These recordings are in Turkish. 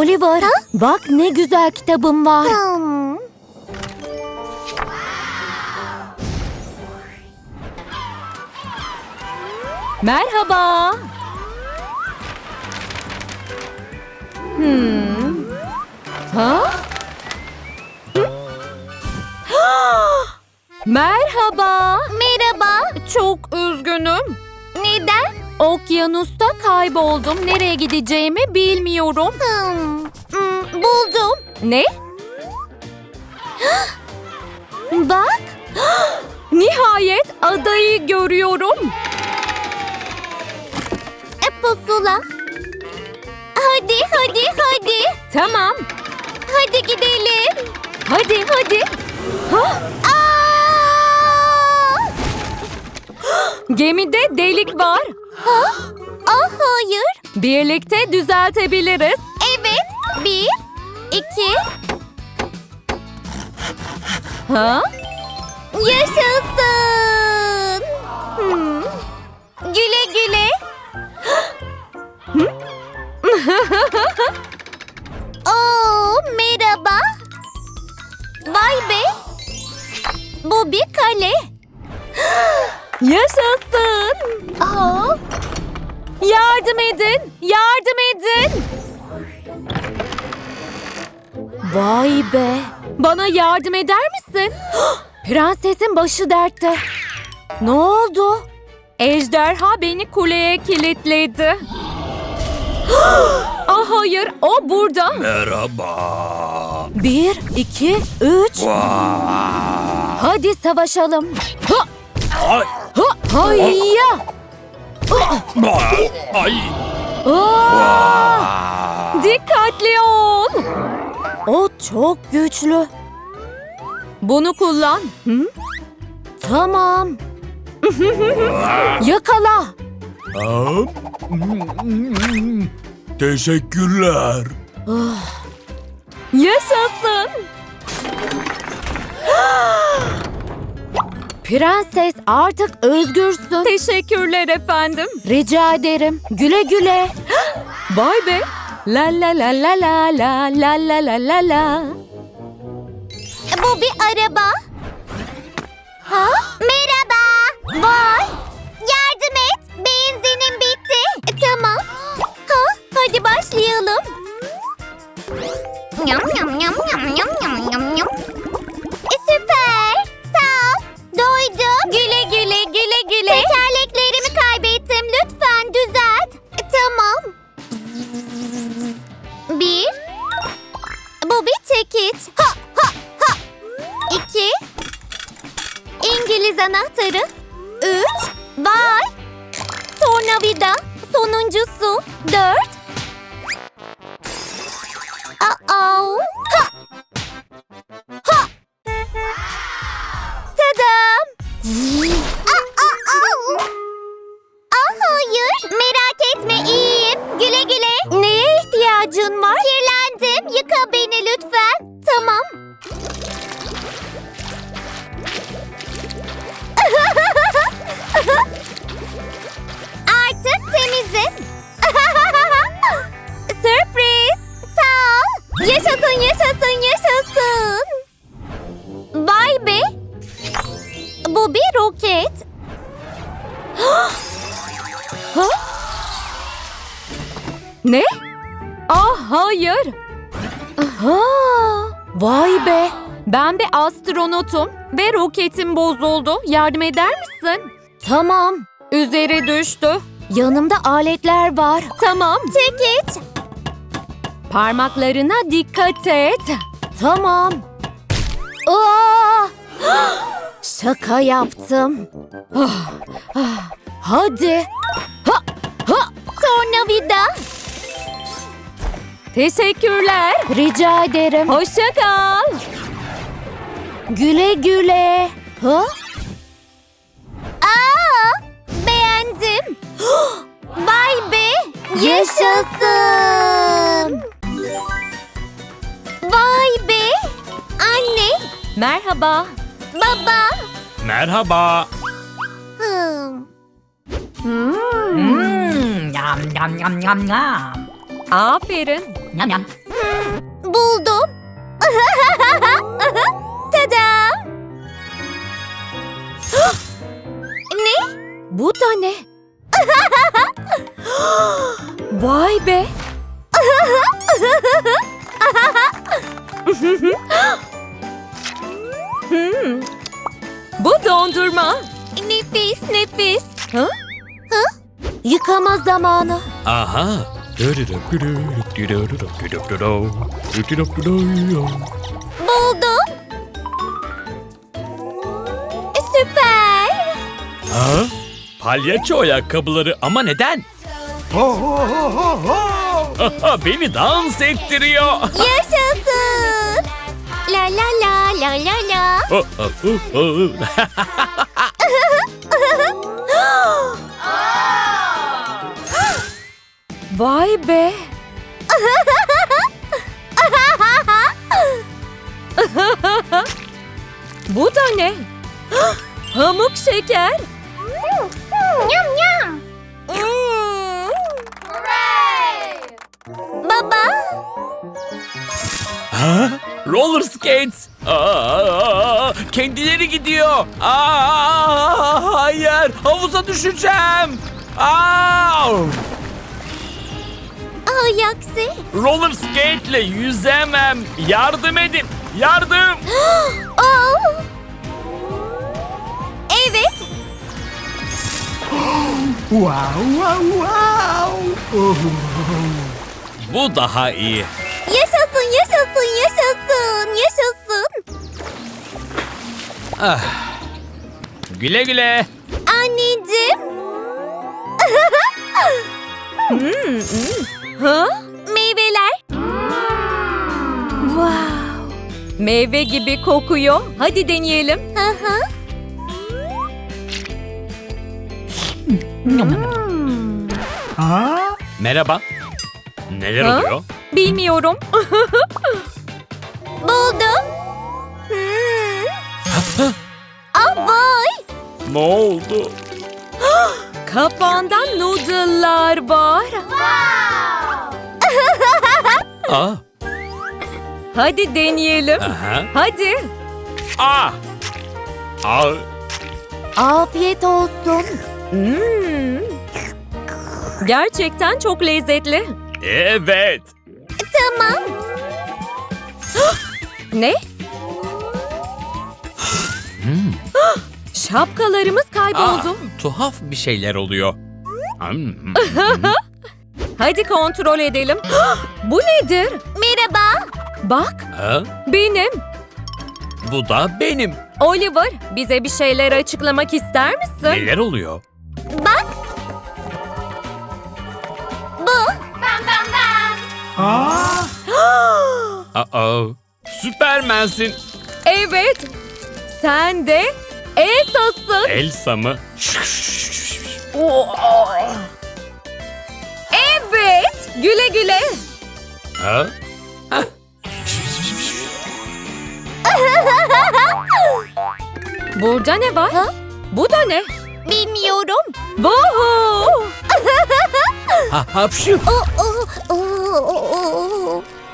Oliver, bak ne güzel kitabım var. Hmm. Merhaba. Hmm. Ha? Merhaba. Merhaba. Çok üzgünüm. Neden? Okyanusta kayboldum. Nereye gideceğimi bilmiyorum. Hmm. Buldum. Ne? Bak. Nihayet adayı görüyorum. E, pusula. Hadi hadi hadi. Tamam. Hadi gidelim. Hadi hadi. Ha? Gemide delik var. Ha? Ah hayır. Birlikte düzeltebiliriz. Evet. Bir, iki. Ha? Yaşasın. Hmm. Güle güle. Oo, merhaba. Vay be. Bu bir kale. Yaşasın. Aa, Yardım edin. Yardım edin. Vay be. Bana yardım eder misin? Prensesin başı dertte. Ne oldu? Ejderha beni kuleye kilitledi. ah hayır, o burada. Merhaba. Bir, iki, üç. Hadi savaşalım. Ha, Ay. ha, hayya. Ay. Aa! Dikkatli ol. O çok güçlü. Bunu kullan. Hı? Tamam. Yakala. Teşekkürler. Yaşasın. Prenses artık özgürsün. Teşekkürler efendim. Rica ederim. Güle güle. Vay be. La la la la la la la la la la la. bu bir araba. Ha? Merhaba. Vay. Yardım et. Benzinim bitti. Tamam. Ha? Hadi başlayalım. Yam yam yam yam yam yam yam yam. İki. İngiliz anahtarı. Üç. Vay. Tornavida. Sonuncusu. Dört. Aha. Vay be. Ben bir astronotum ve roketim bozuldu. Yardım eder misin? Tamam. Üzeri düştü. Yanımda aletler var. Tamam. Çekiç. Parmaklarına dikkat et. Tamam. Aa! Şaka yaptım. Ah, ah. Hadi. Ha, ha. Tornavida. Teşekkürler. Rica ederim. Hoşça kal. Güle güle. Ha? Aa, beğendim. Vay be. Yaşasın. Vay be. Anne, Merhaba. baba. Merhaba. Hmm. Mm, yum, yum, yum, yum, yum. Aferin. Yum. Hmm, buldum. Tadam. ne? Bu da ne? Vay be. Hmm. Bu dondurma. Nefis nefis. Ha? Yıkama zamanı. Aha. Buldum. Süper. Ha? Palyaço ayakkabıları ama neden? Aha, Beni dans ettiriyor. Yaşasın. La la la la la la. Vay be. Bu da ne? Pamuk şeker. Yum yum. Baba. Ha? Roller skates. Aa, kendileri gidiyor. Aa, hayır, havuza düşeceğim. Aa, Ah yaksi. roller skate'le yüzemem. Yardım edin. Yardım. Oh. Evet. Bu daha iyi. Yaşasın yaşasın yaşasın yaşasın. Güle güle. Anneciğim. Ha? Meyveler. Wow. Meyve gibi kokuyor. Hadi deneyelim. Hı hı. Merhaba. Neler Ha? oluyor? Bilmiyorum. Buldum. Hmm. Ah vay. Ne oldu? Kapağında noodle'lar var. Aa, Hadi deneyelim. aha. Hadi. Aa. Aa. Afiyet olsun. Hmm. Gerçekten çok lezzetli. Evet. Tamam. Ne? Şapkalarımız Aa, kayboldu. tuhaf bir şeyler oluyor. Hadi kontrol edelim. Bu nedir? Merhaba. Bak, Ha? benim. Bu da benim. Oliver, bize bir şeyler açıklamak ister misin? Neler oluyor? Bak. Bu. Bam bam bam. Aa. Süpermensin. Evet. Sen de Elsa'sın. Elsa mı? Güle güle. Ha? Burada ne var? Ha? Bu da ne? Bilmiyorum. Vuhu! Ha, hapşu.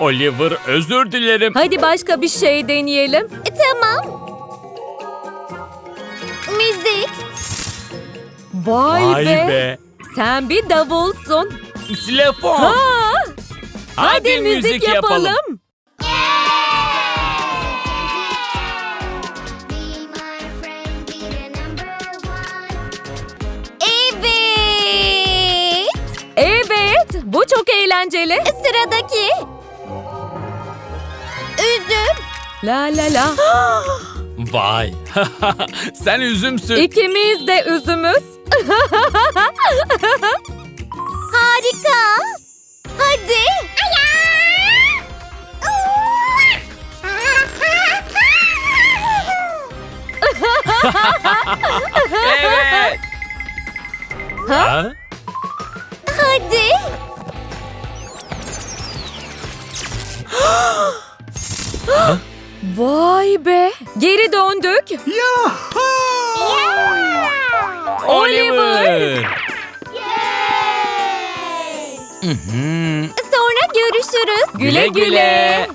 Oliver özür dilerim. Hadi başka bir şey deneyelim. E, Tamam. Müzik. Vay, Vay be. be. Sen bir davulsun. Xilofon. Ha! Hadi, müzik, yapalım. Evet. Evet. Bu çok eğlenceli. Sıradaki. Üzüm. La la la. Vay. Sen üzümsün. İkimiz de üzümüz. Vay be. Geri döndük. Oliver. Mhm. Sonra görüşürüz. Güle güle.